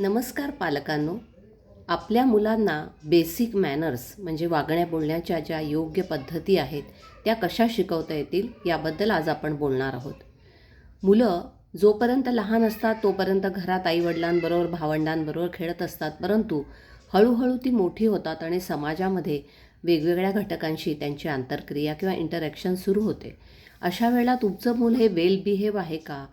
नमस्कार पालकांनो. आपल्या मुलांना बेसिक मॅनर्स म्हणजे वागण्या बोलण्याच्या ज्या योग्य पद्धती आहेत त्या कशा शिकवता येतील याबद्दल आज आपण बोलणार आहोत. मुलं जोपर्यंत लहान असतात तोपर्यंत घरात आईवडिलांबरोबर भावंडांबरोबर खेळत असतात. परंतु हळूहळू ती मोठी होतात आणि समाजामध्ये वेगवेगळ्या घटकांशी त्यांची आंतरक्रिया किंवा इंटरॅक्शन सुरू होते. अशा वेळेला तुमचं मूल हे वेल बिहेव आहे का?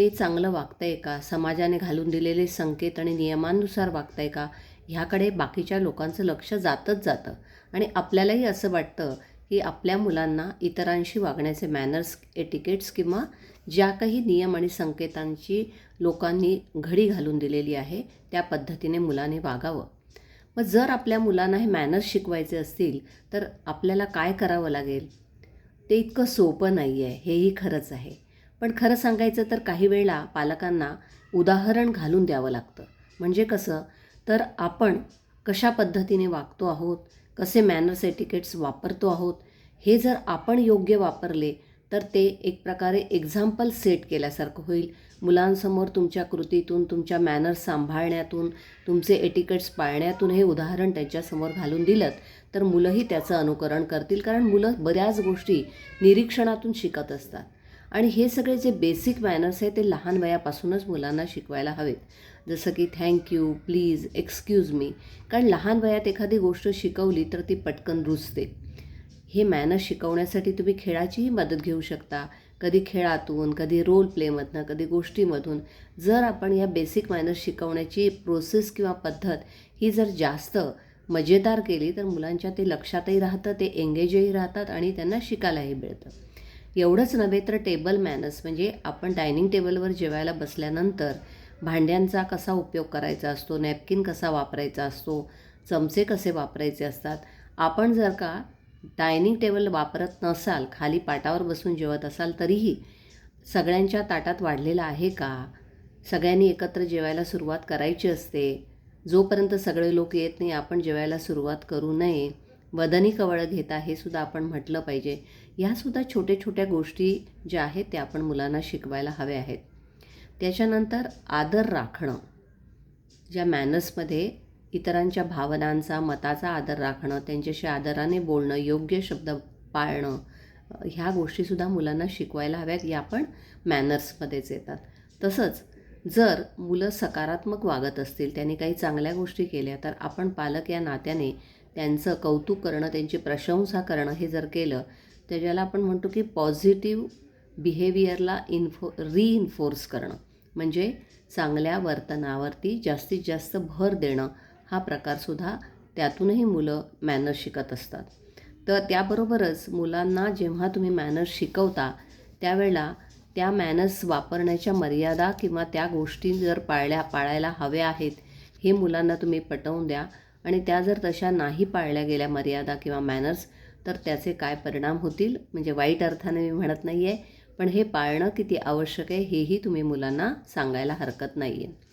ते चांगलं वागतं आहे का? समाजाने घालून दिलेले संकेत आणि नियमांनुसार वागतंय का? ह्याकडे बाकीच्या लोकांचं लक्ष जातच जातं. आणि आपल्यालाही असं वाटतं की आपल्या मुलांना इतरांशी वागण्याचे मॅनर्स एटिकेट्स किंवा ज्या काही नियम आणि संकेतांची लोकांनी घडी घालून दिलेली आहे त्या पद्धतीने मुलाने वागावं. मग जर आपल्या मुलांना हे मॅनर्स शिकवायचे असतील तर आपल्याला काय करावं लागेल? ते इतकं सोपं नाही आहे हेही खरंच आहे. पण खरं सांगायचं तर काही वेळेला पालकांना उदाहरण घालून द्यावं लागतं. म्हणजे कसं? तर आपण कशा पद्धतीने वागतो आहोत? कसे मॅनर्स एटिकेट्स वापरतो आहोत? हे जर आपण योग्य वापरले तर ते एक प्रकारे एक्झाम्पल सेट केल्यासारखं होईल. मुलांसमोर तुमच्या कृतीतून तुमच्या मॅनर्स सांभाळण्यातून तुमचे एटिकेट्स पाळण्यातून हे उदाहरण त्यांच्यासमोर घालून दिलं तर मुलंही त्याचं अनुकरण करतील. कारण मुलं बऱ्याच गोष्टी निरीक्षणातून शिकत असतात. आणि हे सगळे जे बेसिक मॅनर्स आहे ते लहान वयापासूनच मुलांना शिकवायला हवेत. जसं की थँक्यू प्लीज एक्सक्यूज मी कारण लहान वयात एखादी गोष्ट शिकवली तर ती पटकन रुजते. हे मॅनर्स शिकवण्यासाठी तुम्ही खेळाचीही मदत घेऊ शकता. कधी खेळातून कधी रोल प्लेमधनं कधी गोष्टीमधून. जर आपण या बेसिक मॅनर्स शिकवण्याची प्रोसेस किंवा पद्धत ही जर जास्त मजेदार केली तर मुलांच्या ते लक्षातही राहतं ते एंगेजही राहतात आणि त्यांना शिकायलाही मिळतं. एवढंच नव्हे तर टेबल मॅनर्स म्हणजे आपण डायनिंग टेबलवर जेवायला बसल्यानंतर भांड्यांचा कसा उपयोग करायचा असतो नॅपकिन कसा वापरायचा असतो चमचे कसे वापरायचे असतात आपण जर का डायनिंग टेबल वापरत नसाल खाली पाटावर बसून जेवत असाल तरीही सगळ्यांच्या ताटात वाढलेला आहे का? सगळ्यांनी एकत्र जेवायला सुरुवात करायची असते. जोपर्यंत सगळे लोक येत नाही आपण जेवायला सुरुवात करू नये. वदनी कवळं घेता हे सुद्धा आपण म्हटलं पाहिजे. ह्यासुद्धा छोट्या छोट्या गोष्टी ज्या आहेत त्या आपण मुलांना शिकवायला हव्या आहेत. त्याच्यानंतर आदर राखणं. ज्या मॅनर्समध्ये इतरांच्या भावनांचा मताचा आदर राखणं त्यांच्याशी आदराने बोलणं योग्य शब्द पाळणं ह्या गोष्टीसुद्धा मुलांना शिकवायला हव्यात या पण मॅनर्समध्येच येतात. तसंच जर मुलं सकारात्मक वागत असतील त्यांनी काही चांगल्या गोष्टी केल्या तर आपण पालक या नात्याने त्यांचं कौतुक करणं त्यांची प्रशंसा करणं हे जर केलं तर ज्याला आपण म्हणतो की पॉझिटिव्ह बिहेवियरला इन्फो रीइन्फोर्स करणं. म्हणजे चांगल्या वर्तनावरती जास्तीत जास्त भर देणं हा प्रकारसुद्धा त्यातूनही मुलं मॅनर्स शिकत असतात. तर त्याबरोबरच मुलांना जेव्हा तुम्ही मॅनर्स शिकवता त्यावेळेला त्या मॅनर्स वापरण्याच्या मर्यादा किंवा त्या गोष्टी जर पाळल्या पाळायला हव्या आहेत हे मुलांना तुम्ही पटवून द्या. आणि त्या जर तशा नाही पाळल्या गेल्या मर्यादा किंवा मॅनर्स तर त्याचे काय परिणाम होतील? म्हणजे वाईट अर्थाने मी म्हणत नाही आहे पण हे पाळणं किती आवश्यक आहे हेही तुम्ही मुलांना सांगायला हरकत नाही आहे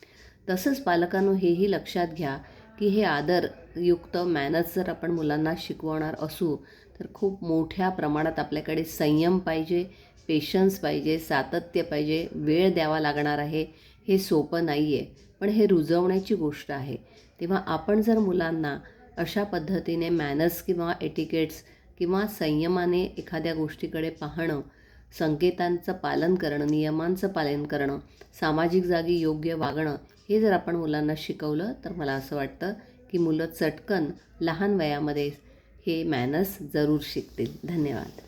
तसंच पालकांनो हेही लक्षात घ्या की हे आदरयुक्त मॅनर्स जर आपण मुलांना शिकवणार असू तर खूप मोठ्या प्रमाणात आपल्याकडे संयम पाहिजे पेशन्स पाहिजे सातत्य पाहिजे वेळ द्यावा लागणार आहे हे सोपं नाही आहे पण हे रुजवण्याची गोष्ट आहे. तेव्हा आपण जर मुलांना अशा पद्धतीने मॅनर्स किंवा एटिकेट्स किंवा संयमाने एखाद्या गोष्टीकडे पाहणं संकेतांचं पालन करणं नियमांचं पालन करणं सामाजिक जागी योग्य वागणं हे जर आपण मुलांना शिकवलं तर मला असं वाटतं की मुलं चटकन लहान वयामध्ये हे मॅनर्स जरूर शिकतील. धन्यवाद.